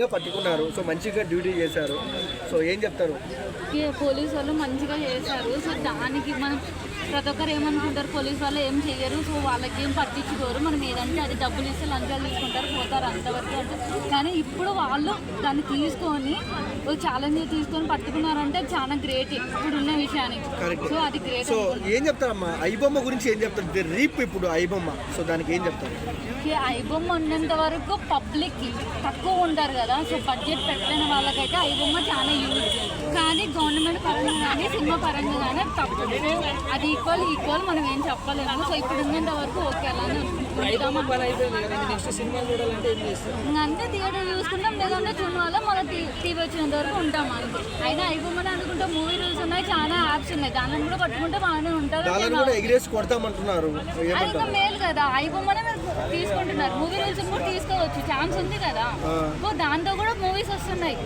ఇంకా పట్టుకున్నారు. సో మంచిగా డ్యూటీ చేశారు. సో ఏం చెప్తారు? ఈ పోలీసు వాళ్ళు మంచిగా చేశారు. సో దానికి మనం ప్రతి ఒక్కరు ఏమనుకుంటారు? పోలీసు వాళ్ళు ఏం చేయరు సో వాళ్ళకి ఏం పట్టించుకోరు. మనం ఏదంటే అది డబ్బులు ఇస్తే లంచాలు తీసుకుంటారు పోతారు అంతవరకు అంటే. కానీ ఇప్పుడు వాళ్ళు దాన్ని తీసుకొని ఒక ఛాలెంజ్ తీసుకొని పట్టుకున్నారంటే చాలా గ్రేట్ ఇప్పుడున్న విషయానికి. సో అది గ్రేట్ సో ఏం చెప్తారమ్మా? ఐబొమ్మ గురించి ఏం చెప్తారు? రీప్ ఇప్పుడు ఐబొమ్మ. సో దానికి ఏం చెప్తారు? ఐబొమ్మ ఉన్నంత వరకు పబ్లిక్ తక్కువ ఉంటారు కదా. సో బడ్జెట్ పెట్టలేని వాళ్ళకైతే ఐబొమ్మ చాలా యూజ్ కానీ గవర్నమెంట్ పరంగా కానీ సినిమా పరంగా కానీ తప్పు అది ఈక్వల్ ఈక్వల్ మనం ఏం చెప్పలేము. సో ఇప్పుడు ఉన్నంత వరకు ఓకే అలానే నెక్స్ట్ సినిమా చూడాలంటే ఏం ఇంకా అంతే థియేటర్ చూసుకుంటాం లేదంటే చూడడం వల్ల మన టీవీ వచ్చినంత వరకు ఉంటాం అంతే. అయినా ఐబొమ్మని అనుకుంటే మూవీ రూల్స్ ఉన్నాయి చాలా యాప్స్ ఉన్నాయి. దానిని కూడా పట్టుకుంటే బాగానే ఉంటారు. దానిని కూడా ఎగిరేసి కొడతామంటున్నారు. అది ఇంకా మేలు కదా. ఐబొమ్మనే మీరు తీసుకుంటున్నారు. మూవీ రూల్స్ కూడా తీసుకోవచ్చు. ఛాన్స్ ఉంది కదా. సో దాంతో కూడా మూవీస్ వస్తున్నాయి.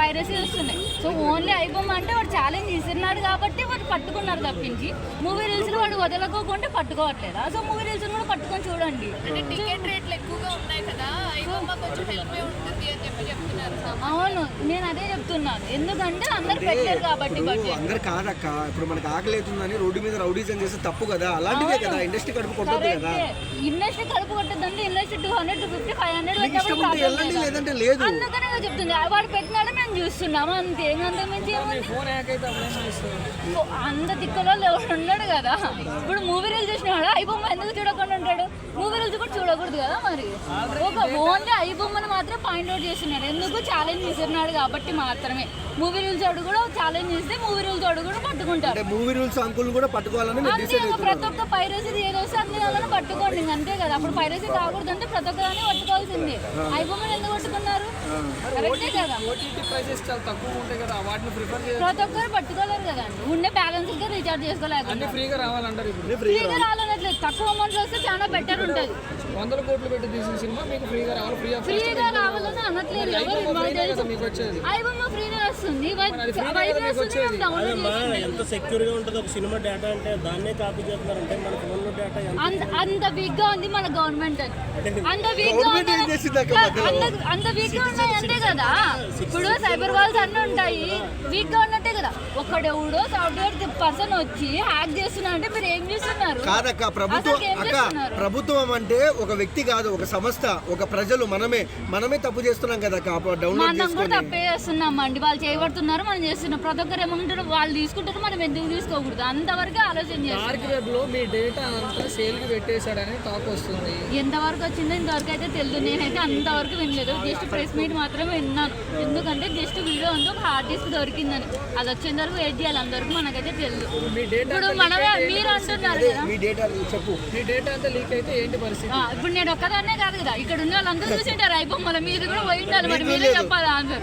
పైరసీ వస్తున్నాయి. సో ఓన్లీ ఐబొమ్మ అంటే వాడు ఛాలెంజ్ చేస్తున్నాడు కాబట్టి వాడు పట్టుకున్నారు తప్పించి. మూవీ రూల్స్ వాడు వదలకోకుండా పట్టుకోవట్లేదా? సో మూవీ రూల్స్ కూడా పట్టుకొని చూడండి. అంటే టికెట్ రేట్లు ఎక్కువగా ఉన్నాయి కదా. ఐబొమ్మ కొంచెం హెల్ప్ ఉంటుంది అని చెప్పి చెప్తున్నారు. అవును నేను అదే చెప్తున్నాను. ఎందుకంటే అందరు పెట్టారు కాబట్టి ఇప్పుడు అందరు కాదక్క ఇప్పుడు మనకు ఆకలి అవుతుందని రోడ్డు మీద రౌడీజం చేస్తే తప్పు కదా? అలాంటిదే కదా? ఇండస్ట్రీ కడుపు కొట్టద్దు కదా? ఇండస్ట్రీ కలుపు కొట్టద్దంటే industry two hundred two fifty five hundred మీకు ఇష్టం ఉంటే వెళ్ళండి లేదంటే లేదు. అందుకనే కదా చెప్తుంది వాడు పెట్టినాడు మేము చూస్తున్నాము అంతే. ఇంకా అంత మించి ఏముంది? ఫోన్ హ్యాక్ అయితే అప్పుడు ఏం చేస్తారు? సో అంత దిక్కులో ఎవరు ఉన్నాడు కదా? ఇప్పుడు మూవీ రీల్ చూసినాడు ఐబొమ్మ ఎందుకు చూడకుండా ఉంటాడు? మూవీ రీల్స్ కూడా చూడకూడదు కదా మరి? ఒక ఓన్లీ ఐబొమ్మను మాత్రం పాయింట్ అవుట్ చేస్తున్నాడు ఎందుకు? ఛాలెంజ్ చేస్తున్నాడు కాబట్టి మాత్రమే. మూవీ రీల్స్ వాడు కూడా ఛాలెంజ్ చేస్తే మూవీ రీల్స్ వాడు కూడా పట్టుకుంటారు మూవీ రూల్స్ అంకుల్ కూడా పట్టుకోవాలని ప్రతి ఒక్క పైరసీ ఏదొస్తే అన్ని వాళ్ళని పట్టుకోండి అంతే కదా. అప్పుడు పైరసీ కాకూడదు అంటే ప్రతి ఒక్కదాన్ని పట్టుకోవాల్సింది. ఐబొమ్మని ఎందుకు పట్టుకున్నారు? కరెక్టే కదా. ప్రతి ఒక్కరు పట్టుకోలేరు కదా ఉండే బ్యాలెన్స్గా రీఛార్జ్ చేసుకోలేక అన్ని ఫ్రీగా రావాలంటారు ఫ్రీగా రావాలనట్లేదు తక్కువ అమౌంట్ వస్తే చాలా బెటర్ ఉంటుంది. వందల కోట్లు పెట్టి తీసిన సినిమా మీకు ఫ్రీగా రావాలి ఫ్రీ ఆఫ్ ఫ్రీగా రావాలని అనట్లేదు ఎవరు మాకు తెలుసు కదా మీకు వచ్చేది. ఐబొమ్మ ఫ్రీగా వస్తుంది. ఎంత సెక్యూర్గా ఉంటుంది ఒక సినిమా డేటా అంటే దాన్నే కాపీ చేస్తున్నారంటే మన ఫోన్లో డేటా ఎంత? అంత వీక్గా ఉంది మన గవర్నమెంట్ అంత వీక్గా ఉంది? అంత అంత వీక్గా ఉన్నాయి అంతే కదా. ఇప్పుడు సైబర్ వాల్స్ అన్ని ఉంటాయి. వీక్గా ఉన్నట్టే కదా. ఒకడెవడో సాఫ్ట్వేర్ పర్సన్ వచ్చి హ్యాక్ చేస్తున్నా అంటే మీరు ఏం చేస్తున్నారు? కాదక్క ప్రభుత్వం అక్క? ప్రభుత్వం అంటే ఒక వ్యక్తి కాదు ఒక సంస్థ ఒక ప్రజలు మనమే. మనమే తప్పు చేస్తున్నాం కదా అక్క డౌన్లోడ్ కూడా తప్పే చేస్తున్నాం అండి వాళ్ళు చేయబడుతున్నారు మనం చేస్తున్నాం. ప్రతి ఒక్కరు ఏమంటారు వాళ్ళు తీసుకుంటారు మనం ఎందుకు తీసుకోకూడదు? అంతవరకు ఆలోచన చేస్తాం మీ డేటా అంతా సేల్కి పెట్టేశాడని టాక్ వస్తుంది. ఎంతవరకు వచ్చిందో ఇంతవరకు అయితే తెలియదు. నేనైతే అంతవరకు వినలేదు. జస్ట్ ప్రెస్ మీట్ మాత్రమే విన్నాను. ఎందుకంటే జస్ట్ వీడియో అంతా ఒక హార్డ్ డిస్క్ దొరికిందని. అది వచ్చేంత వరకు వెయిట్ చేయాలి. అంతవరకు మనకైతే తెలియదు. మీ డేటా ఇప్పుడు మనమే మీరు అంటున్నారు కదా. మీ డేటా చెప్పు. మీ డేటా అంతా లీక్ అయితే ఏంటి పరిస్థితి? ఇప్పుడు నేను ఒక్కదాన్నే కాదు కదా ఇక్కడ ఉన్న వాళ్ళందరూ చూసింటారు అయిపోయి మీరు కూడా పోయి ఉండాలి మరి మీరే. చెప్పాలి ఆన్సర్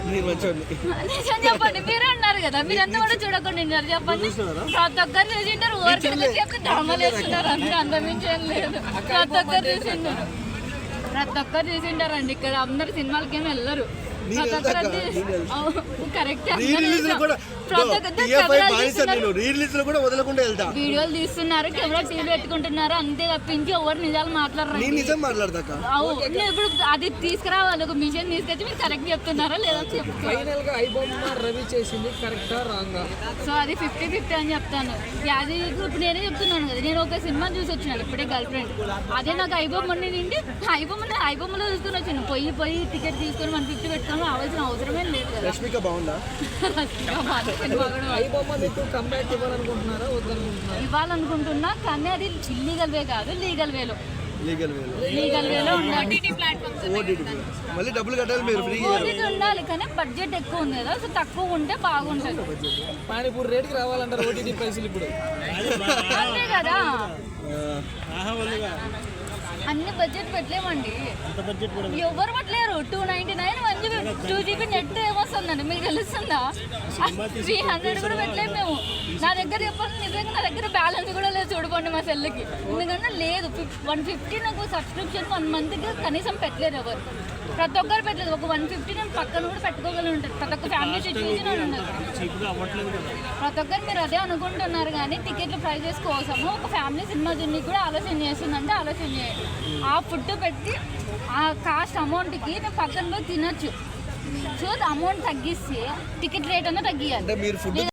నిజం చెప్పండి మీరే అన్నారు కదా మీరు ఎంత కూడా చూడకుండా ఉన్నారు చెప్పండి. ప్రతి ఒక్కరు చూసింటారు ఊరికి చెప్తే డ్రామాలు వేస్తున్నారు అంతే అంతమించి ఏం లేదు. ప్రతి ఒక్కరు చూసింటారు. ప్రతి ఒక్కరు చూసింటారండి ఇక్కడ అందరు సినిమాలకి ఏమి వెళ్ళరు. వదలకుండా వెళ్తా. వీడియోలు తీస్తున్నారు కెమెరా టీవీ పెట్టుకుంటున్నారు అంతే తప్పించి ఎవరు నిజాలు మాట్లాడరు నేను నిజం ఇప్పుడు అది తీసుకురావాలి ఒక మిషన్ తీసుకొచ్చి మీరు కరెక్ట్ చెప్తున్నారా లేదా ఫైనల్గా ఐబొమ్మ రవి చేసింది కరెక్టా రాంగా? సో అది ఫిఫ్టీ ఫిఫ్టీ అని చెప్తాను. అది ఇప్పుడు నేనే చెప్తున్నాను కదా నేను ఒక సినిమా చూసి వచ్చినాను ఇప్పుడే గర్ల్ ఫ్రెండ్ అదే నాకు ఐబొమ్మ నిండి ఐబొమ్మ ఐబొమ్మలో చూసుకుని వచ్చాను పోయి పోయి టికెట్ తీసుకొని వన్ ఫిఫ్టీ పెట్టుకొని రావాల్సిన అవసరమే లేదు కదా. రష్మిక బాగుందా? ఇవ్వాలనుకుంటున్నా కానీ అది ఇల్లీగల్ వే కాదు లీగల్ వేలో లీగల్ వేలో లీగల్ వేలో ఉండాలి. ఓటీటీ మళ్ళీ డబ్బులు కట్టాలి మీరు ఫ్రీగా ఓటీటీ ఉండాలి కానీ బడ్జెట్ ఎక్కువ ఉంది కదా సో తక్కువ ఉంటే బాగుంటుంది. పానీపూరి రేటుకి రావాలంటారు ఓటీటీ ప్రైసులు ఇప్పుడు? అంతే కదా. అన్ని బడ్జెట్ పెట్టలేమండి. ఎవరు పట్టలేరు? Two ninety nine one GB two GB net ఏమొస్తుందండి? మీకు తెలుస్తుందా? త్రీ హండ్రెడ్ కూడా పెట్టలేము. మేము. నా దగ్గర చెప్పండి నిజంగా నా దగ్గర బ్యాలెన్స్ కూడా లేదు చూడుకోండి మా సెల్కి ఎందుకంటే లేదు. వన్ ఫిఫ్టీ నాకు సబ్స్క్రిప్షన్ వన్ మంత్కి కనీసం పెట్టలేరు ఎవరు. ప్రతి ఒక్కరు పెట్టలేదు. ఒక వన్ ఫిఫ్టీ నేను పక్కన కూడా పెట్టుకోగలి ఉంటుంది ప్రతి ఒక్క ఫ్యామిలీ సిచ్యువేషన్ ఉండదు అవ్వట్లేదు కదా. ప్రతి ఒక్కరు మీరు అదే అనుకుంటున్నారు కానీ టికెట్ల ప్రైజెస్ కోసము ఒక ఫ్యామిలీ సినిమా జర్నీ కూడా ఆలోచన చేస్తుందంటే ఆలోచన చేయండి. ఆ ఫుడ్ పెట్టి ఆ కాస్ట్ అమౌంట్కి నేను పక్కన పోయి తినొచ్చు. సో అమౌంట్ తగ్గిస్తే టికెట్ రేట్ అన్నా తగ్గియాలి.